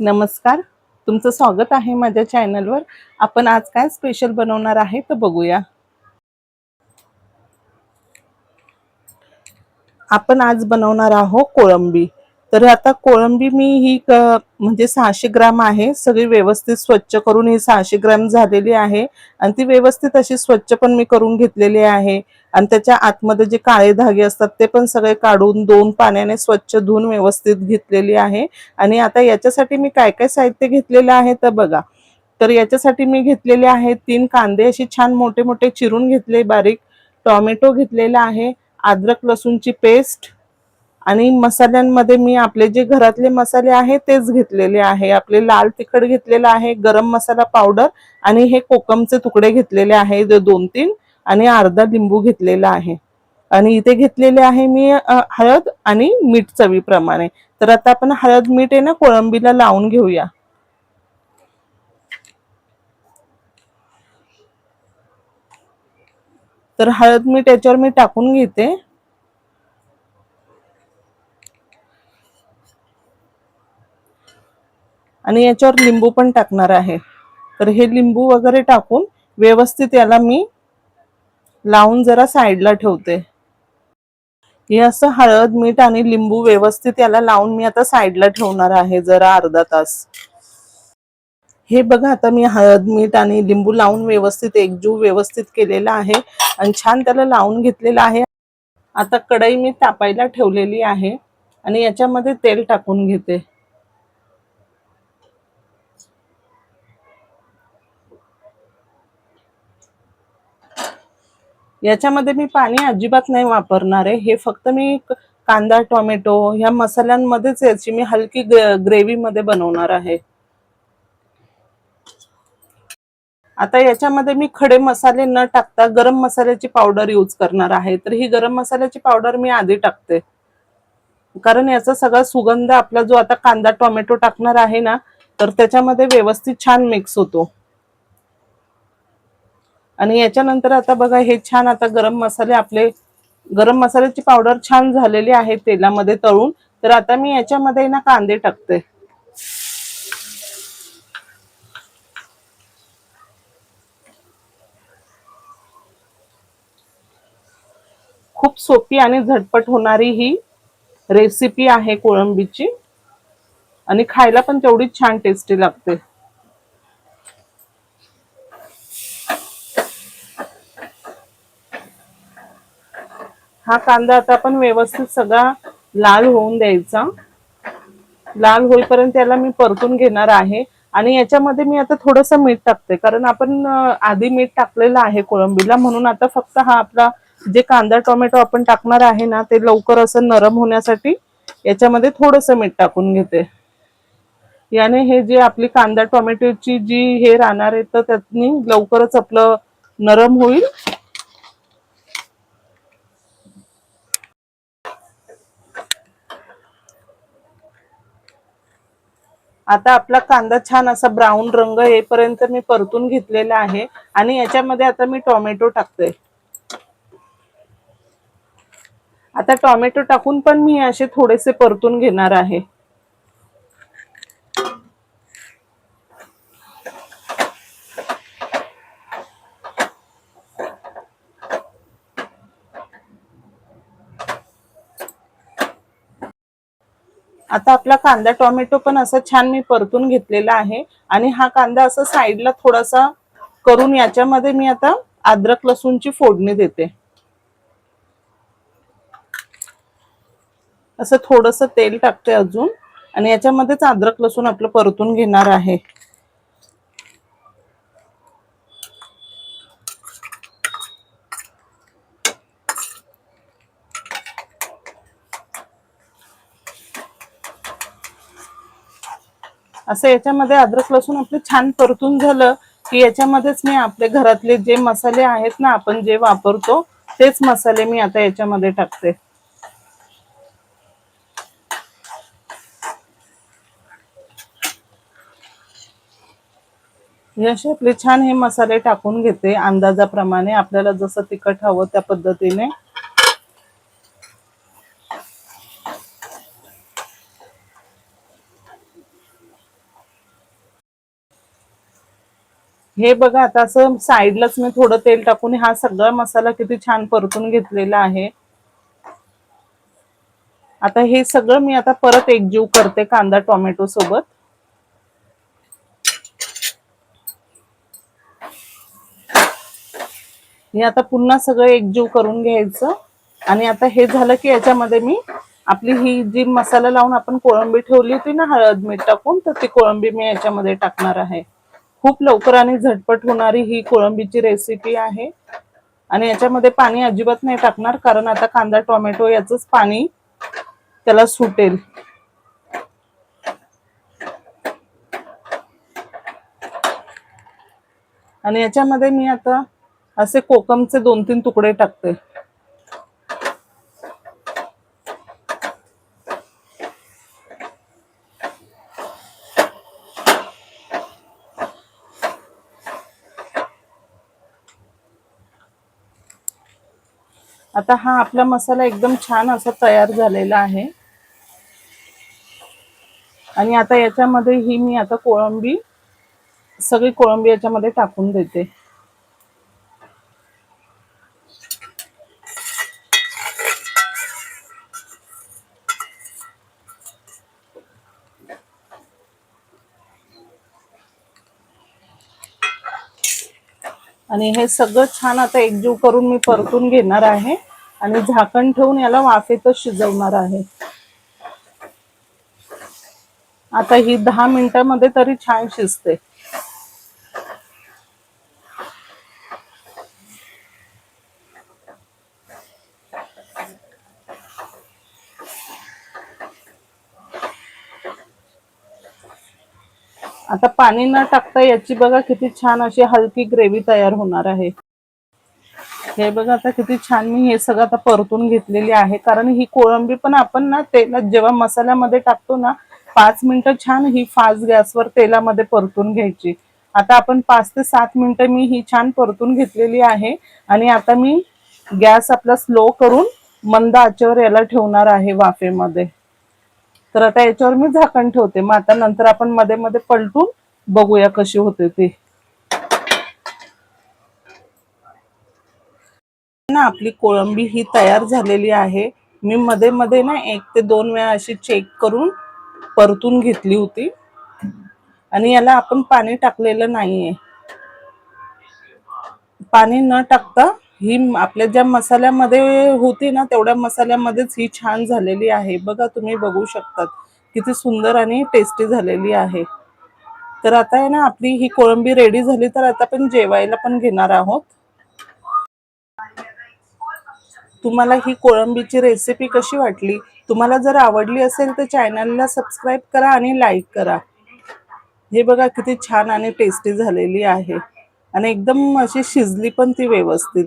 नमस्कार. तुमचं स्वागत आहे माझ्या चॅनलवर. आपण आज काय स्पेशल बनवणार आहे तर बघूया. आपण आज बनवणार आहोत कोळंबी. तर आता कोळंबी मी ही क- म्हणजे सहाशे ग्राम आहे. सगळी व्यवस्थित स्वच्छ करून ही सहाशे ग्राम झालेली आहे. आणि ती व्यवस्थित अशी स्वच्छ पण मी करून घेतलेली आहे. आणि त्याच्या आतमध्ये जे काळे धागे असतात ते पण सगळे काढून दोन पाण्याने स्वच्छ धुवून व्यवस्थित घेतलेली आहे. आणि आता याच्यासाठी मी काय काय साहित्य घेतलेलं आहे तर बघा. तर याच्यासाठी मी घेतलेले आहे तीन कांदे. असे छान मोठे मोठे चिरून घेतले बारीक टॉमॅटो घेतलेला आहे अद्रक लसूणची पेस्ट आणि मसाल्यांमध्ये मी आपले जे घरातले मसाले आहे तेच घेतलेले आहे. आपले लाल तिखट घेतलेलं आहे गरम मसाला पावडर आणि हे कोकमचे तुकडे घेतलेले आहे दोन तीन आणि अर्धा लिंबू घेतलेला आहे. आणि इथे घेतलेले आहे मी हळद आणि मीठ चवीप्रमाणे. तर आता आपण हळद मीठ आहे ना कोळंबीला लावून घेऊया. तर हळद मीठ याच्यावर मी टाकून घेते. आणि याच्यावर लिंबू पण टाकणार आहे. तर हे लिंबू वगैरे टाकून व्यवस्थित याला मी लावून जरा साईडला ठेवते. हे असं हळद मीठ आणि लिंबू व्यवस्थित याला लावून मी आता साईडला ठेवणार आहे जरा अर्धा तास. हे बघा आता मी हळद मीठ आणि लिंबू लावून व्यवस्थित एकजीव व्यवस्थित केलेला आहे आणि छान त्याला लावून घेतलेला आहे. आता कढई मी तापायला ठेवलेली आहे आणि याच्यामध्ये तेल टाकून घेते. याच्यामध्ये मी पाणी अजिबात नाही वापरणार आहे. हे फक्त मी कांदा टोमॅटो ह्या मसाल्यांमध्येच याची मी हलकी ग्रेव्ही मध्ये बनवणार आहे. आता याच्यामध्ये मी खडे मसाले न टाकता गरम मसाल्याची पावडर यूज करणार आहे. तर ही गरम मसाल्याची पावडर मी आधी टाकते. कारण याचा सगळा सुगंध आपला जो आता कांदा टोमॅटो टाकणार आहे ना तर त्याच्यामध्ये व्यवस्थित छान मिक्स होतो. आणि याच्यानंतर आता बघा हे छान आता गरम मसाले आपले गरम मसाल्याची पावडर छान झालेली आहे तेलामध्ये तळून. तर आता मी याच्यामध्ये ना कांदे टाकते. खूप सोपी आणि झटपट होणारी ही रेसिपी आहे कोळंबीची. आणि खायला पण तेवढीच छान टेस्टी लागते. हा कांदा आता आपण व्यवस्थित सगळा लाल होऊन द्यायचा. लाल होईपर्यंत त्याला मी परतून घेणार आहे. आणि याच्यामध्ये मी आता थोडस मीठ टाकते. कारण आपण आधी मीठ टाकलेलं आहे कोळंबीला. म्हणून आता फक्त हा आपला जे कांदा टोमॅटो आपण टाकणार आहे ना ते लवकर असं नरम होण्यासाठी याच्यामध्ये थोडस मीठ टाकून घेते. याने हे जे आपली कांदा टोमॅटोची जी हे राहणार आहे तर त्यातनी लवकरच आपलं नरम होईल. आता आपला कांदा छान असा ब्राऊन रंग येईपर्यंत मी परतून घेतलेला आहे. आणि याच्यामध्ये आता मी टोमॅटो टाकते आता टोमॅटो टाकून पण मी असे थोडेसे परतून घेणार आहे. आता आपला कांदा टोमॅटो पण असं छान मी परतून घेतलेला आहे. आणि हा कांदा असा साईडला थोडासा करून याच्यामध्ये मी आता अद्रक लसूणची फोडणी देते. असं थोडस तेल टाकते अजून. आणि याच्यामध्येच अद्रक लसूण आपलं परतून घेणार आहे. असं याच्यामध्ये अद्रक लसूण आपलं छान परतून झालं की याच्यामध्येच मी आपले घरातले जे मसाले आहेत ना आपण जे वापरतो तेच मसाले मी आता याच्यामध्ये टाकते. असे आपले छान हे मसाले टाकून घेते अंदाजाप्रमाणे. आपल्याला जसं तिखट हवं त्या पद्धतीने. हे बघा आता असं साईडलाच मी थोडं तेल टाकून हा सगळा मसाला किती छान परतून घेतलेला आहे. आता हे सगळं मी आता परत एकजीव करते कांदा टोमॅटो सोबत. हे आता पुन्हा सगळं एकजीव करून घ्यायचं. आणि आता हे झालं की याच्यामध्ये मी आपली ही जी मसाला लावून आपण कोळंबी ठेवली होती ना हळद मीठ टाकून तर ती कोळंबी मी याच्यामध्ये टाकणार आहे. खूप लवकर आणि झटपट होणारी ही कोळंबीची रेसिपी आहे. आणि याच्यामध्ये पाणी अजिबात नाही टाकणार कारण आता कांदा टोमॅटो याचंच पाणी त्याला सुटेल. आणि याच्यामध्ये मी आता असे कोकमचे दोन तीन तुकडे टाकते. आता हा आपला मसाला एकदम छान असा तयार झालेला आहे. आणि आता याच्यामध्ये ही मी आता कोळंबी सगळी कोळंबी याच्यामध्ये टाकून देते. आणि हे सगळं छान आता एकजीव करून मी परतून घेणार आहे. आणि झाकण ठेवून याला वाफेतच शिजवणार आहे. आता ही दहा मिनिटांमध्ये तरी छान शिजते. आता पाणी न टाकता याची बघा किती छान अशी हलकी ग्रेव्ही तयार होणार आहे. हे बघा आता किती छान मी हे सगळं आता परतून घेतलेली आहे. कारण ही कोळंबी पण आपण ना तेलात जेव्हा मसाल्यामध्ये टाकतो ना पाच मिनिटं छान ही फास्ट गॅसवर तेलामध्ये परतून घ्यायची. आता आपण पाच ते सात मिनिटं मी ही छान परतून घेतलेली आहे. आणि आता मी गॅस आपला स्लो करून मंद आचेवर याला ठेवणार आहे वाफेमध्ये. तर आता याच्यावर मी झाकण ठेवते. मग आता नंतर आपण मध्ये मध्ये पलटून बघूया कशी होते ती. ना आपली कोळंबी ही तयार झालेली आहे. मी मध्ये मध्ये ना एक ते दोन वेळा अशी चेक करून परतून घेतली होती. आणि याला आपण पाणी टाकलेलं नाहीये. पाणी न टाकता ही आपल्या ज्या मसाल्यामध्ये होती ना तेवढ्या मसाल्यामध्येच ही छान झालेली आहे. बघा तुम्ही बघू शकतात. किती सुंदर आणि टेस्टी झालेली आहे. तर आता आहे ना आपली ही कोळंबी रेडी झाली तर आता आपण जेवायला पण घेणार आहोत. तुम्हाला ही कोळंबीची रेसिपी कशी वाटली? तुम्हाला जर आवडली असेल तर चॅनलला सबस्क्राईब करा आणि लाईक करा. हे बघा किती छान आणि टेस्टी झालेली आहे. आणि एकदम अशी शिजली पण ती व्यवस्थित.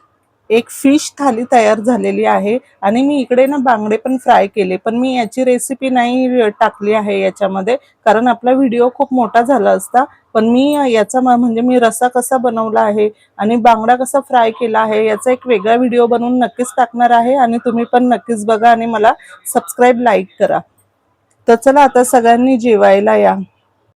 एक फिश थाली तयार झालेली आहे. आणि मी इकडे ना बांगडे पण फ्राय केले. पण मी याची रेसिपी नाही टाकली आहे याच्यामध्ये. कारण आपला व्हिडिओ खूप मोठा झाला असता. पण मी याचा म्हणजे मी रसा कसा बनवला आहे आणि बांगडा कसा फ्राय केला आहे याचा एक वेगळा व्हिडिओ बनवून नक्कीच टाकणार आहे. आणि तुम्ही पण नक्कीच बघा आणि मला सबस्क्राईब लाईक करा. तर चला आता सगळ्यांनी जेवायला या.